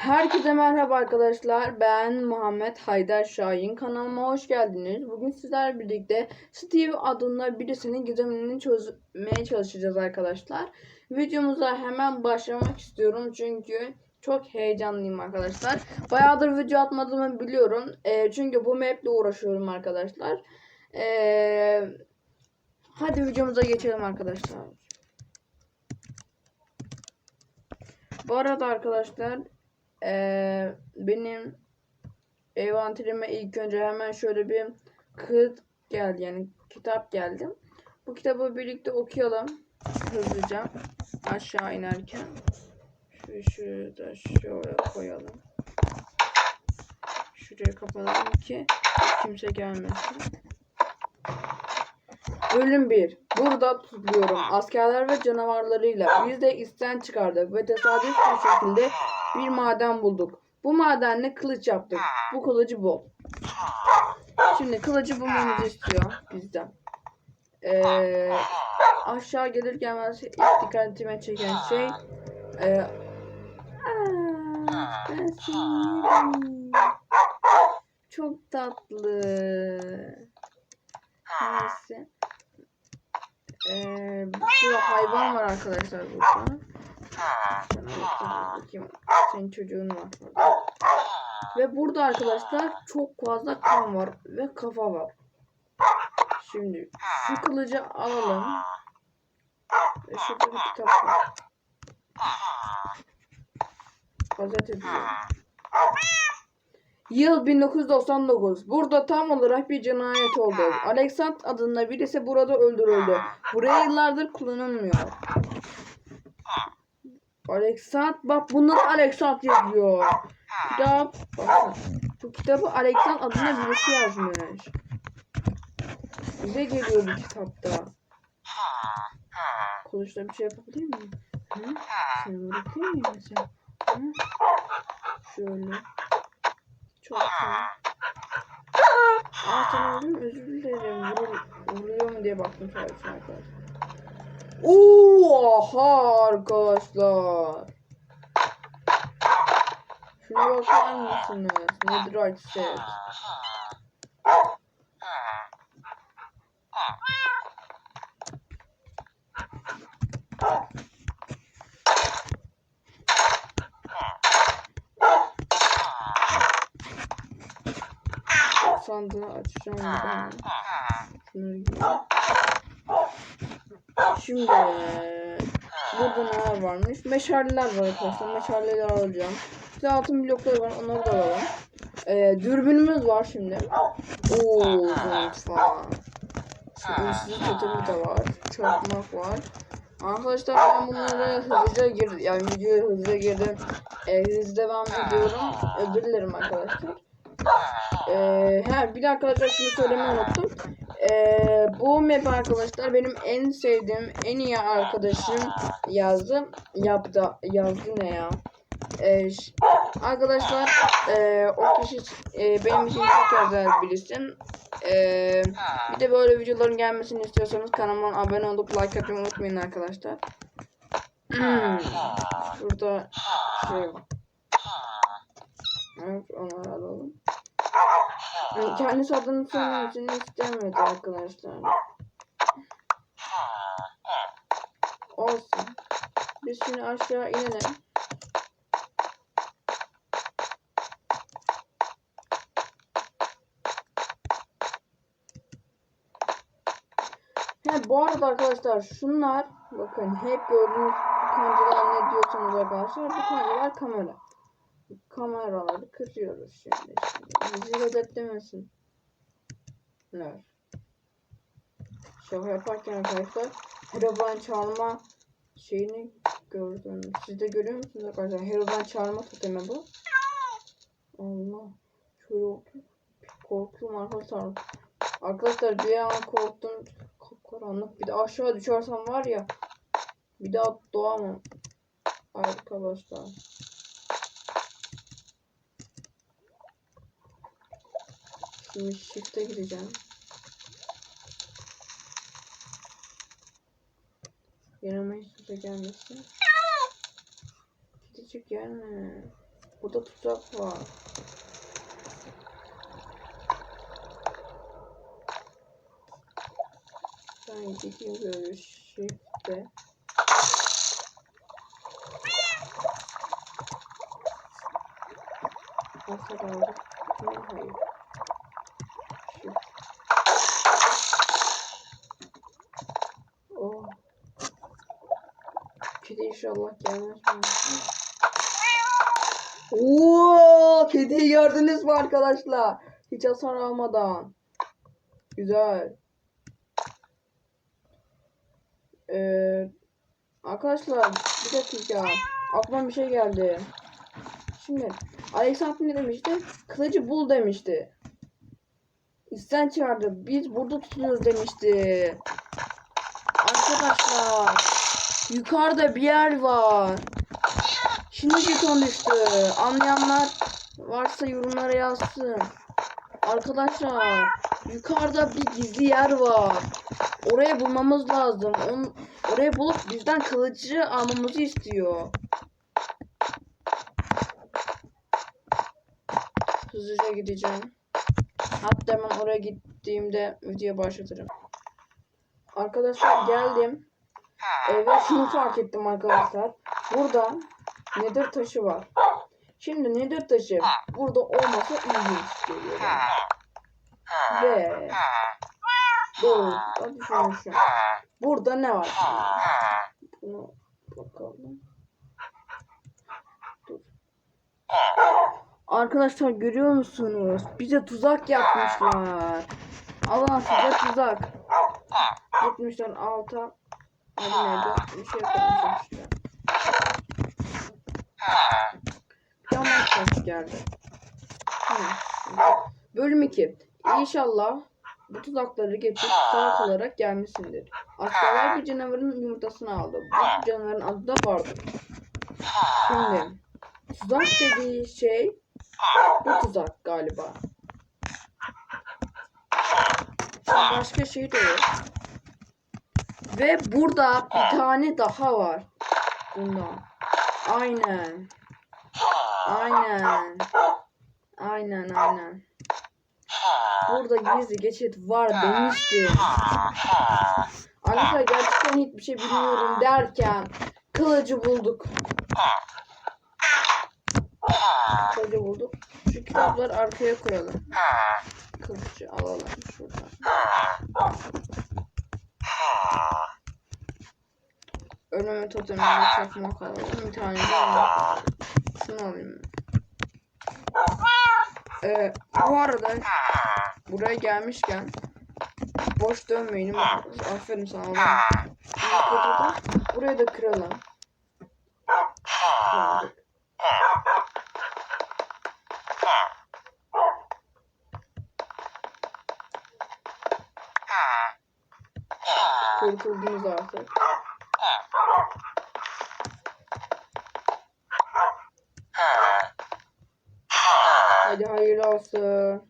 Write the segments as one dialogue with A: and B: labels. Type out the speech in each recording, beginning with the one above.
A: Herkese merhaba arkadaşlar. Ben Muhammed Haydar Şahin. Kanalıma hoş geldiniz. Bugün sizlerle birlikte Steve adında birisinin gizemini çözmeye çalışacağız arkadaşlar. Videomuza hemen başlamak istiyorum çünkü çok heyecanlıyım arkadaşlar. Bayağıdır video atmadığımı biliyorum. Ee, çünkü bu maple uğraşıyorum arkadaşlar. Ee, hadi videomuza geçelim arkadaşlar. Bu arada arkadaşlar ee, benim envanterime ilk önce hemen şöyle bir kıt geldi yani kitap geldi. Bu kitabı birlikte okuyalım hızlıca aşağı inerken. Şu şurada şöyle koyalım. Şuraya kapatalım ki kimse gelmesin. Bölüm 1. Burada tutuluyorum. Askerler ve canavarlarıyla biz de isten çıkardık ve tesadüf bir şekilde bir maden bulduk. Bu madenle kılıç yaptık. Bu kılıcı bul. Şimdi kılıcı bulmamızı istiyor bizden. Ee, aşağı gelir gelmez ilk dikkatime çeken şey ee, aa. Çok tatlı. Neyse. Ee, bir sürü hayvan var arkadaşlar burada. Bakayım. Senin çocuğun var. Ve burada arkadaşlar çok fazla kan var ve kafa var. Şimdi şu kılıcı alalım. Ve şurada bir kitap var. Gazete. Yıl 1999. Burada tam olarak bir cinayet oldu. Alexand adında birisi burada öldürüldü. Buraya yıllardır kullanılmıyor. Alexand bak bunda da Alexand yazıyor. Kitap bakın. Bu kitabı Alexand adında birisi yazmış. Bize geliyor bu kitapta. Kılıçla bir şey yapabilir miyim? Hı? Şunu bırakayım mı mesela? Hı? Şöyle. Çok iyi. Aa sen? Özür dilerim. Vurul, mu diye baktım sadece arkadaşlar. Oha arkadaşlar. Şuna bakar mısınız? Netherite set. Sandığı açacağım. Şunları. Şimdi burada neler varmış? Meşaleler var arkadaşlar. Meşaleleri alacağım. De altın blokları var. Onları da alalım. Ee, dürbünümüz var şimdi. Oo, falan. Şu ünsüz kötümüz de var. Çarpmak var. Arkadaşlar ben bunları hızlıca girdim. Yani videoya hızlıca girdim. Ee, hızlı devam ediyorum. Özür dilerim arkadaşlar. Ee, he, bir de arkadaşlar şunu söylemeyi unuttum. Ee, bu map arkadaşlar benim en sevdiğim, en iyi arkadaşım yazdı. Yaptı, yazdı ne ya? Ee, arkadaşlar e, o kişi e, benim için çok özel birisi. Ee, bir de böyle videoların gelmesini istiyorsanız kanalıma abone olup like atmayı unutmayın arkadaşlar. Hmm. Şurada şey var. Evet onları alalım. Yani kendisi adını söylemesini istemedi arkadaşlar. Olsun. Biz şimdi aşağı inelim. He bu arada arkadaşlar şunlar bakın hep gördüğünüz kancalar ne diyorsanız arkadaşlar bu kancalar kamera. Kameraları kırıyoruz şimdi. şimdi. Bizi gözetlemesin. Evet. Şaka yaparken arkadaşlar Herobrine çağırma şeyini gördüm. Siz de görüyor musunuz arkadaşlar? Herobrine çağırma totemi bu. Allah. Oldu. Korktum arkadaşlar. Arkadaşlar bir an korktum. Karanlık. Bir de aşağı düşersem var ya. Bir daha doğamam. Arkadaşlar. Şimdi shift'e gireceğim. Yanıma hiç kimse gelmesin. Gidecek gelme. Burada tuzak var. Ben gideyim böyle şifte. Nasıl kaldı? Hayır. İnşallah gelmez? Oo, kediyi gördünüz mü arkadaşlar? Hiç hasar almadan. Güzel. Ee, arkadaşlar bir dakika. Aklıma bir şey geldi. Şimdi Alex abi ne demişti? Kılıcı bul demişti. İsten çağırdı. Biz burada tutuyoruz demişti. Arkadaşlar yukarıda bir yer var. Şimdi jeton düştü. Anlayanlar varsa yorumlara yazsın. Arkadaşlar yukarıda bir gizli yer var. Orayı bulmamız lazım. Onu, orayı bulup bizden kılıcı almamızı istiyor. Hızlıca gideceğim. Hatta hemen oraya gittiğimde video başlatırım. Arkadaşlar geldim. Evet şunu fark ettim arkadaşlar. Burada nedir taşı var. Şimdi nedir taşı burada olmasa ilginç geliyor. Ve doğru düşünmüşüm. Burada ne var şimdi? Bunu bakalım. Dur. Arkadaşlar görüyor musunuz? Bize tuzak yapmışlar. Allah size tuzak. Gitmişler alta. Adı neydi? Bir şey koymuşlar işte. Yaman ses geldi. Tamam. Bölüm 2. İnşallah bu tuzakları geçip sağ kalarak gelmişsindir. Askerler bir canavarın yumurtasını aldı. Bu canavarın adı da vardı. Şimdi tuzak dediği şey bu tuzak galiba. Başka şey de yok. Ve burada bir tane daha var. Bundan. Aynen. Aynen. Aynen aynen. Burada gizli geçit var demişti. Arkadaşlar gerçekten hiçbir şey bilmiyorum derken kılıcı bulduk. Kılıcı bulduk. Şu kitapları arkaya koyalım. Kılıcı alalım şuradan. Önüme totemimi çakmak alalım. Bir tane de. Şunu alayım. Ee, bu arada buraya gelmişken boş dönmeyin. Aferin sana burayı da kıralım. Kırdık. Kurtuldunuz artık. Hadi hayırlı olsun.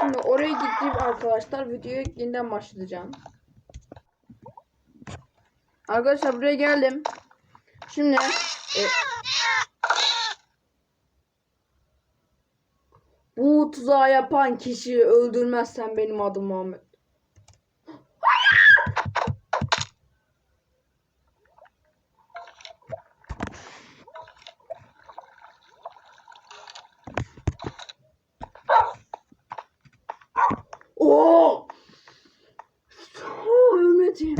A: Şimdi oraya gittim arkadaşlar. Videoyu yeniden başlatacağım. Arkadaşlar buraya geldim. Şimdi e, bu tuzağı yapan kişiyi öldürmezsen benim adım Muhammed. Oo! Oo, ölmedim.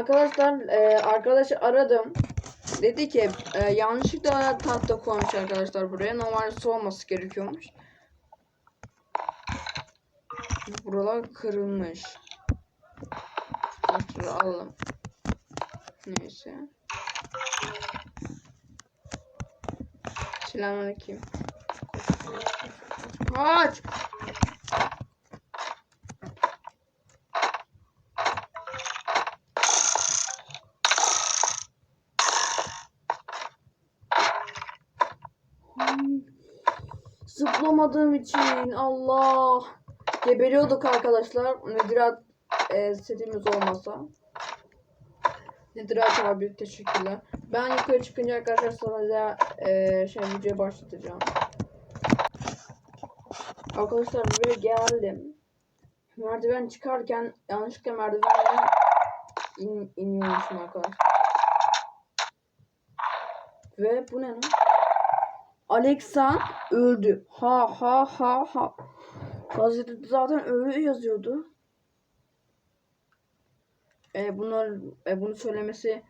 A: Arkadaşlar e, arkadaşı aradım. Dedi ki e, yanlışlıkla tahta koymuş arkadaşlar buraya. Normalde su olması gerekiyormuş. Buralar kırılmış. Tahtları alalım. Neyse. Selamünaleyküm. Kaç. Zıplamadığım için Allah. Geberiyorduk arkadaşlar. Müdirat e, setimiz olmasa. Nedir abi teşekkürler. Ben yukarı çıkınca arkadaşlar sana da eee şey video başlatacağım. Arkadaşlar buraya geldim. Merdiven çıkarken yanlışlıkla merdivenden in, iniyormuşum arkadaşlar. Ve bu ne lan? Alexa öldü. Ha ha ha ha. Gazetede zaten öyle yazıyordu. E, bunlar, e, bunu söylemesi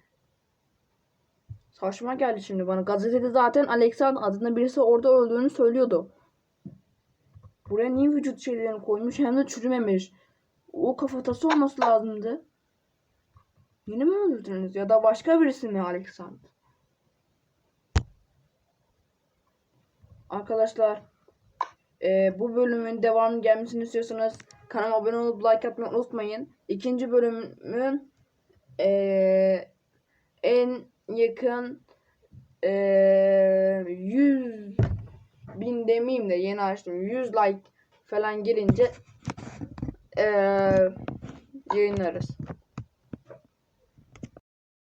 A: saçma geldi şimdi bana. Gazetede zaten Alexa'nın adında birisi orada öldüğünü söylüyordu. Buraya niye vücut şeylerini koymuş hem de çürümemiş. O kafatası olması lazımdı. Yeni mi öldürdünüz ya da başka birisi mi Alexander? Arkadaşlar e, bu bölümün devamı gelmesini istiyorsanız kanalıma abone olup like atmayı unutmayın. İkinci bölümün e, en yakın e, 100 bin demeyeyim de yeni açtım 100 like falan gelince e, yayınlarız.